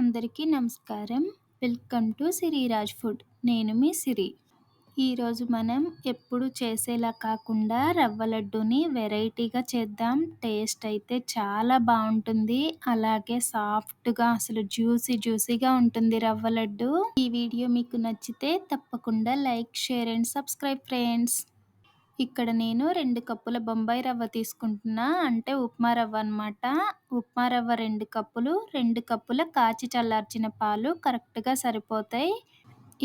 అందరికీ నమస్కారం. Welcome to Siriraj food. నేను మీ సిరి. ఈరోజు మనం ఎప్పుడు చేసేలా కాకుండా రవ్వ లడ్డుని వెరైటీగా చేద్దాం. టేస్ట్ అయితే చాలా బాగుంటుంది. అలాగే సాఫ్ట్గా అసలు జ్యూసీ జ్యూసీగా ఉంటుంది రవ్వ లడ్డు. ఈ వీడియో మీకు నచ్చితే తప్పకుండా like share and subscribe friends. ఇక్కడ నేను రెండు కప్పుల బొంబాయి రవ్వ తీసుకుంటున్నా. అంటే ఉప్మా రవ్వ అనమాట ఉప్మా రవ్వ రెండు కప్పులు రెండు కప్పుల కాచి చల్లార్చిన పాలు కరెక్ట్గా సరిపోతాయి.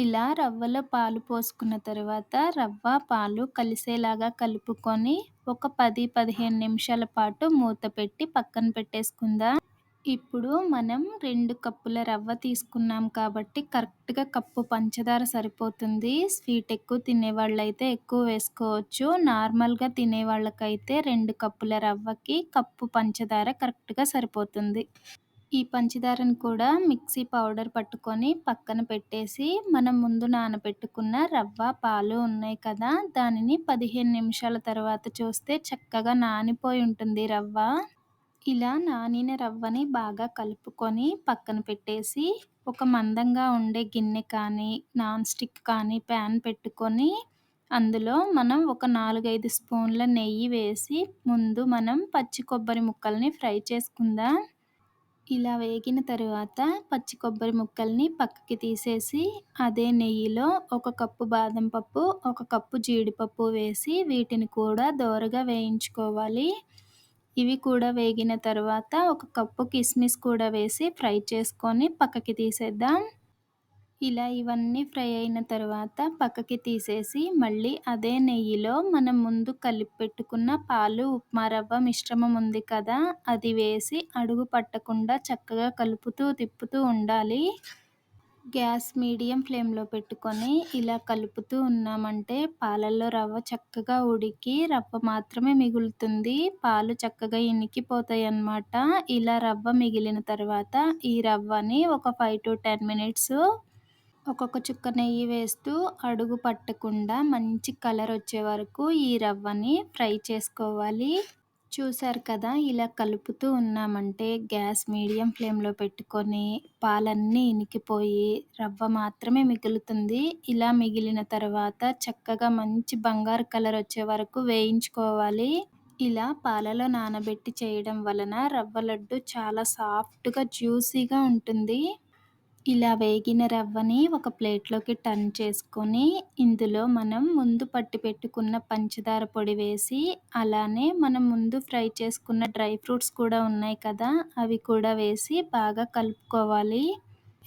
ఇలా రవ్వలో పాలు పోసుకున్న తర్వాత రవ్వ పాలు కలిసేలాగా కలుపుకొని ఒక పది పదిహేను నిమిషాల పాటు మూత పెట్టి పక్కన పెట్టేసుకుందాం. ఇప్పుడు మనం రెండు కప్పుల రవ్వ తీసుకున్నాం కాబట్టి కరెక్ట్గా కప్పు పంచదార సరిపోతుంది. స్వీట్ ఎక్కువ తినేవాళ్ళైతే ఎక్కువ వేసుకోవచ్చు. నార్మల్గా తినే వాళ్ళకైతే రెండు కప్పుల రవ్వకి కప్పు పంచదార కరెక్ట్గా సరిపోతుంది. ఈ పంచదారను కూడా మిక్సీ పౌడర్ పట్టుకొని పక్కన పెట్టేసి మనం ముందు నానబెట్టుకున్న రవ్వ పాలు ఉన్నాయి కదా దానిని పదిహేను నిమిషాల తర్వాత చూస్తే చక్కగా నానిపోయి ఉంటుంది రవ్వ. ఇలా నానిన రవ్వని బాగా కలుపుకొని పక్కన పెట్టేసి ఒక మందంగా ఉండే గిన్నె కానీ నాన్ స్టిక్ కానీ ప్యాన్ పెట్టుకొని అందులో మనం ఒక నాలుగైదు స్పూన్ల నెయ్యి వేసి ముందు మనం పచ్చి కొబ్బరి ముక్కల్ని ఫ్రై చేసుకుందాం. ఇలా వేగిన తరువాత పచ్చి కొబ్బరి ముక్కల్ని పక్కకి తీసేసి అదే నెయ్యిలో ఒక కప్పు బాదం పప్పు ఒక కప్పు జీడిపప్పు వేసి వీటిని కూడా దోరగా వేయించుకోవాలి. ఇవి కూడా వేగిన తర్వాత ఒక కప్పు కిస్మిస్ కూడా వేసి ఫ్రై చేసుకొని పక్కకి తీసేద్దాం. ఇలా ఇవన్నీ ఫ్రై అయిన తర్వాత పక్కకి తీసేసి మళ్ళీ అదే నెయ్యిలో మనం ముందు కలిపి పెట్టుకున్న పాలు ఉప్మా రవ్వ మిశ్రమం ఉంది కదా అది వేసి అడుగు పట్టకుండా చక్కగా కలుపుతూ తిప్పుతూ ఉండాలి. గ్యాస్ మీడియం ఫ్లేమ్లో పెట్టుకొని ఇలా కలుపుతూ ఉన్నామంటే పాలల్లో రవ్వ చక్కగా ఉడికి రవ్వ మాత్రమే మిగులుతుంది. పాలు చక్కగా ఇనికిపోతాయి అన్నమాట ఇలా రవ్వ మిగిలిన తర్వాత ఈ రవ్వని ఒక ఫైవ్ టు టెన్ మినిట్స్ ఒక్కొక్క చుక్క నెయ్యి వేస్తూ అడుగు పట్టకుండా మంచి కలర్ వచ్చే వరకు ఈ రవ్వని ఫ్రై చేసుకోవాలి. చూసారు కదా ఇలా కలుపుతూ ఉన్నామంటే గ్యాస్ మీడియం ఫ్లేమ్లో పెట్టుకొని పాలన్నీ ఇనికిపోయి రవ్వ మాత్రమే మిగులుతుంది. ఇలా మిగిలిన తర్వాత చక్కగా మంచి బంగారు కలర్ వచ్చే వరకు వేయించుకోవాలి. ఇలా పాలలో నానబెట్టి చేయడం వలన రవ్వ లడ్డు చాలా సాఫ్ట్గా జ్యూసీగా ఉంటుంది. ఇలా వేగిన రవ్వని ఒక ప్లేట్లోకి టర్న్ చేసుకొని ఇందులో మనం ముందు పట్టి పెట్టుకున్న పంచదార పొడి వేసి అలానే మనం ముందు ఫ్రై చేసుకున్న డ్రై ఫ్రూట్స్ కూడా ఉన్నాయి కదా అవి కూడా వేసి బాగా కలుపుకోవాలి.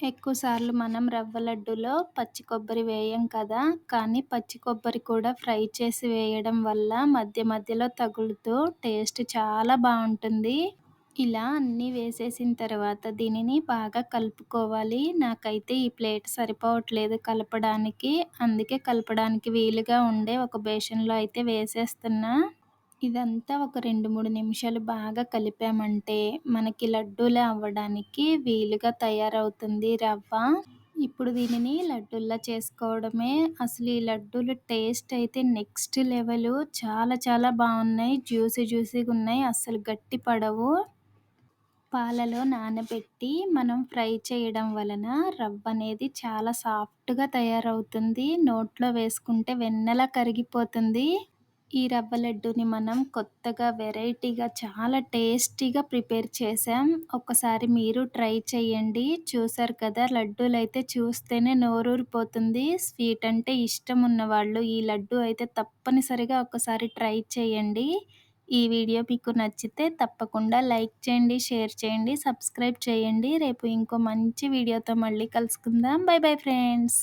ఎక్కువసార్లు మనం రవ్వ లడ్డులో పచ్చి కొబ్బరి వేయం కదా కానీ పచ్చి కొబ్బరి కూడా ఫ్రై చేసి వేయడం వల్ల మధ్య మధ్యలో తగులుతూ టేస్ట్ చాలా బాగుంటుంది. ఇలా అన్నీ వేసేసిన తర్వాత దీనిని బాగా కలుపుకోవాలి. నాకైతే ఈ ప్లేట్ సరిపోవట్లేదు కలపడానికి. అందుకే కలపడానికి వీలుగా ఉండే ఒక బేషన్లో అయితే వేసేస్తున్నా. ఇదంతా ఒక రెండు మూడు నిమిషాలు బాగా కలిపామంటే మనకి లడ్డూలు అవ్వడానికి వీలుగా తయారవుతుంది రవ్వ. ఇప్పుడు దీనిని లడ్డూల్లా చేసుకోవడమే. అసలు ఈ లడ్డూలు టేస్ట్ అయితే నెక్స్ట్ లెవెల్. చాలా చాలా బాగున్నాయి. జ్యూసీ జ్యూసీగా ఉన్నాయి. అస్సలు గట్టి పడవు. పాలలో నానబెట్టి మనం ఫ్రై చేయడం వలన రవ్వ అనేది చాలా సాఫ్ట్గా తయారవుతుంది. నోట్లో వేసుకుంటే వెన్నలా కరిగిపోతుంది. ఈ రవ్వ లడ్డుని మనం కొత్తగా వెరైటీగా చాలా టేస్టీగా ప్రిపేర్ చేసాం. ఒకసారి మీరు ట్రై చేయండి. చూసారు కదా లడ్డూలు అయితే చూస్తేనే నోరూరిపోతుంది. స్వీట్ అంటే ఇష్టం ఉన్నవాళ్ళు ఈ లడ్డు అయితే తప్పనిసరిగా ఒకసారి ట్రై చేయండి. ఈ వీడియో మీకు నచ్చితే తప్పకుండా లైక్ చేయండి షేర్ చేయండి సబ్స్క్రైబ్ చేయండి. రేపు ఇంకో మంచి వీడియోతో మళ్ళీ కలుసుకుందాం. Bye bye friends.